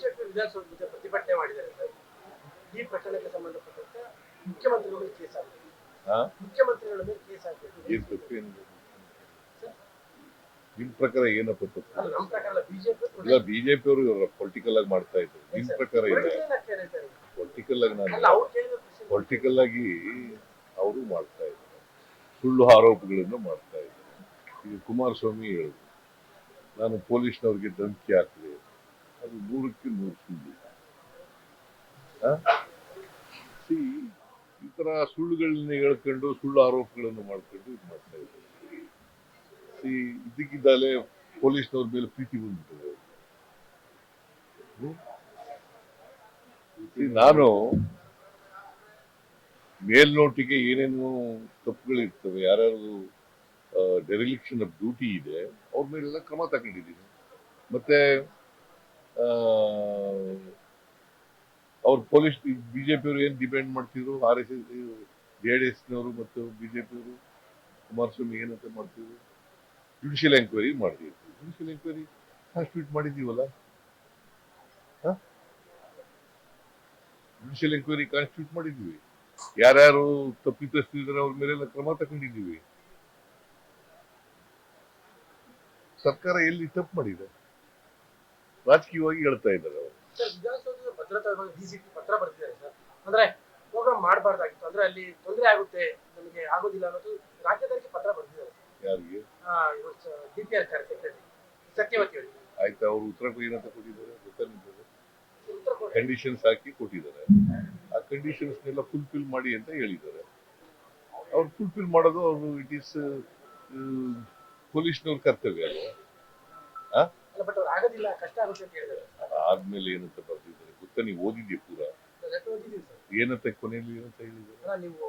BJP Vidhana Soudha ಜೊತೆ ಪ್ರತಿಭಟನೆ ಮಾಡಿದ್ದಾರೆ ಸರ್ ಈ ಪ್ರಕರಣಕ್ಕೆ ಸಂಬಂಧಪಟ್ಟಂತೆ ಮುಖ್ಯಮಂತ್ರಿಗಳ ಮೇಲೆ ಕೇಸ್ ಆಗಬೇಕು ಹಾ ಮುಖ್ಯಮಂತ್ರಿಗಳ ಮೇಲೆ ಕೇಸ್ ಆಗಬೇಕು ಏನ್ ತಪ್ಪು ಏನು ನಿಮ್ ಪ್ರಕಾರ ಏನಪ್ಪ ತಪ್ಪು ಅಲ್ಲ ನಮ್ಮ ಪ್ರಕಾರ ಬಿಜೆಪಿ ಇಲ್ಲ ಬಿಜೆಪಿ ಅವರು ಪೊಲಿಟಿಕಲ್ ಆಗಿ ಮಾಡ್ತಾ ಇದ್ರು. ನಿಮ್ ಪ್ರಕಾರ ಇಲ್ಲ ಪೊಲಿಟಿಕಲ್ ಆಗಿ ಅಲ್ಲ ನಾನು ಅವ್ರು ಕೇಳಿದ ಪ್ರಶ್ನೆ. ಪೊಲಿಟಿಕಲ್ ಆಗಿ ಅವರು ಮಾಡ್ತಾ ಇದ್ರು. ಸುಳ್ಳು ಆರೋಪಗಳನ್ನು ಮಾಡ್ತಾ ಇದ್ರು. ಈಗ ಕುಮಾರಸ್ವಾಮಿ ಹೇಳಿದ್ರು ನಾನು ಪೊಲೀಸ್ನವ್ರಿಗೆ ಧಮಕಿ ಹಾಕಿದೆ ಅದು ನೂರಕ್ಕೆ ನೂರು ಸಿ ಈ ತರ ಸುಳ್ಳುಗಳನ್ನ ಹೇಳ್ಕೊಂಡು ಸುಳ್ಳು ಆರೋಪಗಳನ್ನು ಮಾಡ್ಕೊಂಡು ಇದು ಮಾಡ್ತಾ ಇದ್ದಾರೆ. ಸಿ ಇದಕ್ಕಿದ್ದಾಲೆ ಪೊಲೀಸ್ನವ್ರ ಮೇಲೆ ಪ್ರೀತಿ ಬಂದ್ಬಿಟ್ಟಿದೆ. ನಾನು ಮೇಲ್ನೋಟಿಗೆ ಏನೇನು ತಪ್ಪುಗಳಿರ್ತವೆ ಯಾರ್ಯಾರು ಡೆರಿಲಿಕ್ಷನ್ ಆಫ್ ಡ್ಯೂಟಿ ಇದೆ, ಅವ್ರ ಮೇಲೆಲ್ಲ ಕ್ರಮ ತಗೊಂಡಿದ್ದೀನಿ. ಮತ್ತೆ ಅವ್ರ ಪೊಲೀಸ್ ಬಿಜೆಪಿಯವರು ಏನ್ ಡಿಪೆಂಡ್ ಮಾಡ್ತಿದ್ರು R S S J D ಎಸ್ನವರು ಮತ್ತು ಬಿಜೆಪಿಯವರು, ಕುಮಾರಸ್ವಾಮಿ ಏನಂತ ಮಾಡ್ತಿದ್ರು ಜುಡಿಷಿಯಲ್ ಎಂಕ್ವೈರಿ ಮಾಡ್ತಿದ್ರು ಜುಡಿಷಿಯಲ್ ಎಂಕ್ವೈರಿ ಕಾನ್ಸ್ಟಿಟ್ಯೂಟ್ ಮಾಡಿದೀವಲ್ಲ ಜುಡಿಷಿಯಲ್ ಎಂಕ್ವೈರಿ ಕಾನ್ಸ್ಟಿಟ್ಯೂಟ್ ಮಾಡಿದ್ವಿ ಯಾರ್ಯಾರು ತಪ್ಪಿತಸ್ತಿದ್ರೆ ಅವ್ರ ಮೇಲೆಲ್ಲ ಕ್ರಮ ತಗೊಂಡಿದ್ದೀವಿ. ಸರ್ಕಾರ ಎಲ್ಲಿ ತಪ್ಪು ಮಾಡಿದೆ? ರಾಜಕೀಯವಾಗಿ ಹೇಳ್ತಾ ಇದ್ದಾರೆ ಅವರು. ಭದ್ರತಾ ಡಿಸಿಪಿ ಪತ್ರ ಬರ್ತಿದ್ದಾರೆ ಸರ್. ಅಂದ್ರೆ ಪ್ರೋಗ್ರಾಮ್ ಮಾಡಬಾರ್ದಾಗಿತ್ತು. ಅಂದ್ರೆ ಅಲ್ಲಿ ತೊಂದರೆ ಆಗುತ್ತೆ ನಮಗೆ ಆಗೋದಿಲ್ಲ ಅನ್ನೋದು ರಾಜ್ಯದವರಿಗೆ ಪತ್ರ ಬರ್ತಿದ್ದಾರೆ ಯಾರಿಗೆ? D P R secretary Satyavathi ಅವರಿಗೆ. ಆಯ್ತಾ ಅವರು ಉತ್ತರ ಅಂತ ಕೊಟ್ಟಿದ್ದಾರೆ ಉತ್ತರ ಕೊಡಿ. ಕಂಡೀಷನ್ಸ್ ಹಾಕಿ ಕೊಟ್ಟಿದ್ದಾರೆ. ಆ ಕಂಡೀಷನ್ಸ್ನೆಲ್ಲ ಫುಲ್ಫಿಲ್ ಮಾಡಿ ಅಂತ ಹೇಳಿದ್ದಾರೆ. ಅವ್ರು ಫುಲ್ಫಿಲ್ ಮಾಡೋದು ಅವರು ಇಟ್ ಈಸ್ ಪೊಲೀಸ್ನವ್ರ ಕರ್ತವ್ಯ ಅಲ್ವಾ? ಬಟ್ ಅವ್ರು ಆಗೋದಿಲ್ಲ ಕಷ್ಟ ಆಗುತ್ತೆ ಅಂತ ಹೇಳಿದ್ರು. ಆದ್ಮೇಲೆ ಏನಂತ ಬರ್ದಿದ್ದಾರೆ ಗೊತ್ತಾ? ನೀವು ಓದಿದ್ಯಾ ಪೂರ? ಏನಂತ ಕೊನೆಯಲ್ಲಿ ಏನಂತ ಹೇಳಿದ್ರು ಅಲ್ಲ ನೀವು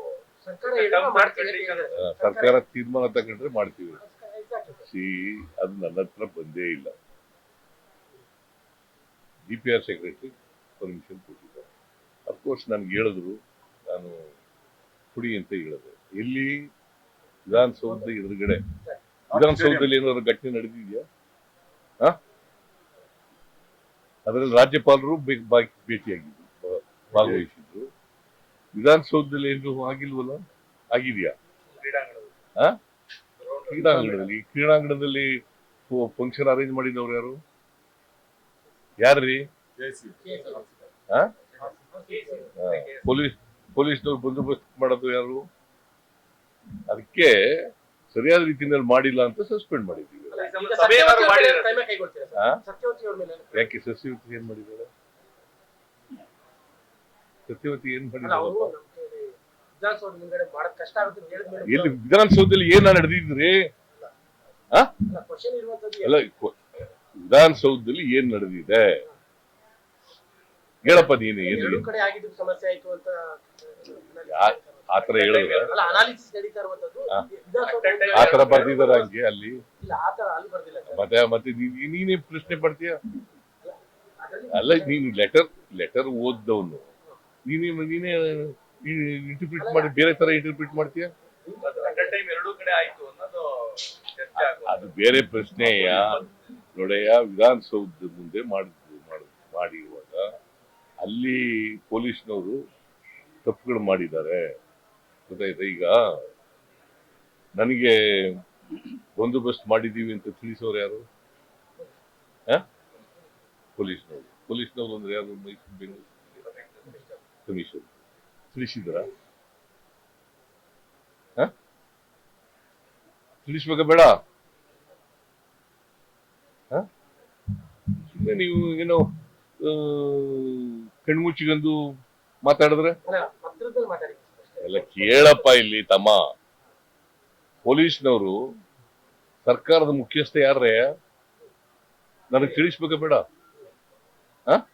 ಸರ್ಕಾರ ತೀರ್ಮಾನ ತಗೊಂಡ್ರೆ ಮಾಡ್ತೀವಿ. ಸಿ ಅದು ನನ್ನ ಹತ್ರ ಬಂದೇ ಇಲ್ಲ. D P R secretary permission ಕೊಟ್ಟಿದ್ದಾರೆ. ಅಫ್ಕೋರ್ಸ್ ನನ್ಗೆ ಹೇಳಿದ್ರು ನಾನು ಕುಡಿ ಅಂತ ಹೇಳಿದೆ. ಎಲ್ಲಿ? ವಿಧಾನಸೌಧದ ಎದುರುಗಡೆ. ವಿಧಾನಸೌಧದಲ್ಲಿ ಏನಾದ್ರು ಘಟನೆ ನಡೆದಿದೆಯಾ? ಅದರಲ್ಲಿ ರಾಜ್ಯಪಾಲರು ಭೇಟಿಯಾಗಿದ್ರು ಭಾಗವಹಿಸಿದ್ರು. ವಿಧಾನಸೌಧದಲ್ಲಿ ಏನು ಆಗಿಲ್ವಲ್ಲ? ಆಗಿದೆಯಾ? ಕ್ರೀಡಾಂಗಣದಲ್ಲಿ. ಕ್ರೀಡಾಂಗಣದಲ್ಲಿ ಫಂಕ್ಷನ್ ಅರೇಂಜ್ ಮಾಡಿದವ್ರು ಯಾರು? ಯಾರ್ರಿ. ಪೊಲೀಸ್ ಪೊಲೀಸ್ನವ್ರು ಬಂದೋಬಸ್ತ್ ಮಾಡೋದು ಯಾರು? ಅದಕ್ಕೆ ಸರಿಯಾದ ರೀತಿಯಲ್ಲಿ ಮಾಡಿಲ್ಲ ಅಂತ ಸಸ್ಪೆಂಡ್ ಮಾಡಿದ್ದೀವಿ. ಯಾಕೆ ಸಸ್ಯವತಿ ಏನ್ ಮಾಡಿದ್ದಾರೆ? ಸತ್ಯವತಿ ಏನ್ ಮಾಡಿದ್ದಾರೆ? ಎಲ್ಲಿ ವಿಧಾನಸೌಧದಲ್ಲಿ ಏನ್ ನಡೆದಿದ್ರಿ? ಅಲ್ಲ ವಿಧಾನಸೌಧದಲ್ಲಿ ಏನ್ ನಡೆದಿದೆ? ಹೇಳಪ್ಪ ನೀನು ಸಮಸ್ಯೆ ಏನು ತರ ಯಾ- ಆತರ ಹೇಳಿದ್ರ ಆತರ ಬರ್ದಿದಾರ ಹಂಗೆ ಅಲ್ಲಿ. ಇಲ್ಲ ಆತರ ಅಲ್ಲಿ ಬರ್ದಿಲ್ಲ ಸರ್. ಮತ್ತೆ ಮತ್ತೆ ನೀ- ನೀನೇ ಪ್ರಶ್ನೆ ಪಡ್ತೀಯ? ಅಲ್ಲ ನೀನು ಲೆಟರ್ ಲೆಟರ್ ಓದ್ದವನು. ನೀನೇ ನೀನೇ ಇಂಟರ್ಪ್ರಿಟ್ ಮಾಡಿ ಬೇರೆ ತರ ಇಂಟರ್ಪ್ರಿಟ್ ಮಾಡ್ತೀಯ? ಟೈಮ್ ಎರಡೂ ಕಡೆ ಆಯ್ತು ಅನ್ನೋದು ಚರ್ಚೆ ಆಗೋದು ಅದು ಬೇರೆ ಪ್ರಶ್ನೆಯ ನೋಡಯ್ಯ ವಿಧಾನಸೌಧ ಮುಂದೆ ಮಾಡಿದ್ದು ಮಾಡ್- ಮಾಡಿರುವಾಗ ಅಲ್ಲಿ ಪೊಲೀಸ್ನವರು ತಪ್ಪುಗಳು ಮಾಡಿದ್ದಾರೆ. ಗೊತ್ತಾಯ್ತಾ ಈಗ ನನಗೆ ಬಂದೋಬಸ್ತ್ ಮಾಡಿದೀವಿ ಅಂತ ತಿಳಿಸೋರು ಯಾರು? ಪೊಲೀಸ್ನವರು. ಪೊಲೀಸ್ನವರು ಅಂದ್ರೆ ಯಾರು? ಮೈಸೂರು, ಬೆಂಗಳೂರು? ಕಮಿಷನ್. ತಿಳಿಸಿದ್ರ? ತಿಳಿಸ್ಬೇಕ ಬೇಡ? ನೀವು ಏನೋ ಕಣ್ಮುಚ್ಚಿಗಂದು ಮಾತಾಡಿದ್ರೆ? ಎಲ್ಲ ಕೇಳಪ್ಪ ಇಲ್ಲಿ ತಮ್ಮ. ಪೊಲೀಸ್ನವರು ಸರ್ಕಾರದ ಮುಖ್ಯಸ್ಥ ಯಾರೇ ನನಗೆ ತಿಳಿಸ್ಬೇಕಾ ಬೇಡ. ಹ?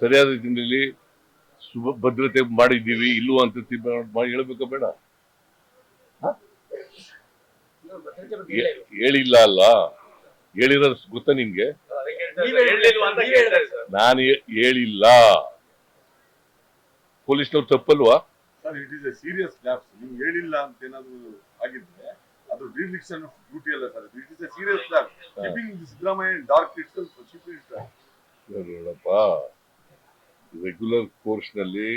ಸರಿಯಾದ ರೀತಿಯಲ್ಲಿ ಭದ್ರತೆ ಮಾಡಿದ್ದೀವಿ ಇಲ್ಲೂ ಅಂತ ಹೇಳಬೇಕು ಬೇಡ. ಹೇಳಿಲ್ಲ ಅಲ್ಲ. ಹೇಳಿರೋದು ಗೊತ್ತಾ ನಿಮ್ಗೆ? ನಾನು ಹೇಳಿಲ್ಲ. ಪೊಲೀಸ್ನವ್ರು ತಪ್ಪಲ್ವಾ? Sir it is a serious lapse ನೀವು ಹೇಳಿಲ್ಲ ಅಂತ ಏನಾದ್ರು ಆಗಿದ್ರೆ ಅದು ಡಿಲಿಕ್ಷನ್ ಡ್ಯೂಟಿ ಅಲ್ಲ sir. It is a serious lapse keeping Siddaramaiah dark it's chief minister ನೋಡಪ್ಪ ರೆಗ್ಯುಲರ್ ಕೋರ್ಸ್ನಲ್ಲಿ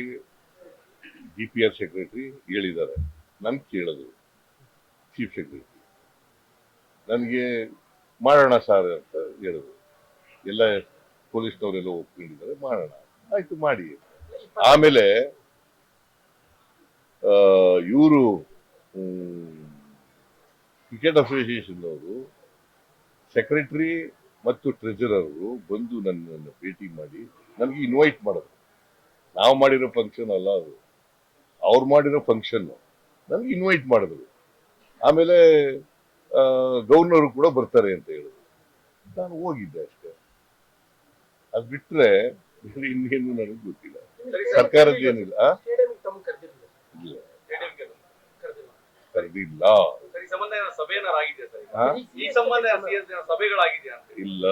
ಡಿ ಪಿ ಆರ್ ಸೆಕ್ರೆಟರಿ ಹೇಳಿದ್ದಾರೆ. ನನ್ ಕೇಳೋದು ಚೀಫ್ ಸೆಕ್ರೆಟರಿ ನನಗೆ ಮಾಡೋಣ ಸರ್ ಅಂತ ಹೇಳಿದ್ರು. ಎಲ್ಲ ಪೊಲೀಸ್ನವರೆಲ್ಲ ಒಪ್ಕೊಂಡಿದ್ದಾರೆ ಮಾಡೋಣ ಆಯ್ತು ಮಾಡಿ. ಆಮೇಲೆ ಇವರು ಕ್ರಿಕೆಟ್ ಅಸೋಸಿಯೇಷನ್ನವರು ಸೆಕ್ರೆಟರಿ ಮತ್ತು ಟ್ರೆಜರರ್ ಬಂದು ನನ್ನನ್ನು ಭೇಟಿ ಮಾಡಿ ನನಗೆ ಇನ್ವೈಟ್ ಮಾಡೋದು ನಾವು ಮಾಡಿರೋ ಫಂಕ್ಷನ್ ಅಲ್ಲ ಅದು. ಅವ್ರು ಮಾಡಿರೋ ಫಂಕ್ಷನ್ ನನಗೆ ಇನ್ವೈಟ್ ಮಾಡಿದ್ರು. ಆಮೇಲೆ ಗೌರ್ನರು ಕೂಡ ಬರ್ತಾರೆ ಅಂತ ಹೇಳಿದ್ರು. ನಾನು ಹೋಗಿದ್ದೆ ಅಷ್ಟೇ. ಅದು ಬಿಟ್ಟರೆ ಇನ್ನೇನು ನನಗೆ ಗೊತ್ತಿಲ್ಲ. ಸರ್ಕಾರದ್ದು ಏನಿಲ್ಲ ಆ? ಸ್ಟೇಡಿಯಂಗೆ ತಮ್ಮ ಕರೆದಿರಲಿಲ್ಲ ಇಲ್ಲ ಸ್ಟೇಡಿಯಂಗೆ ಕರೆದಿಲ್ಲ ಕರೆದಿಲ್ಲ ಸರ್ ಈ ಸಂಬಂಧ ಏನೋ ಸಭೆ ಏನಾರು ಆಗಿದೆಯಾ ಸರ್ ಈಗ? ಆ? ಈ ಸಂಬಂಧ CS ಏನೋ ಸಭೆಗಳಾಗಿದೆಯಾ ಅಂತ? ಇಲ್ಲ.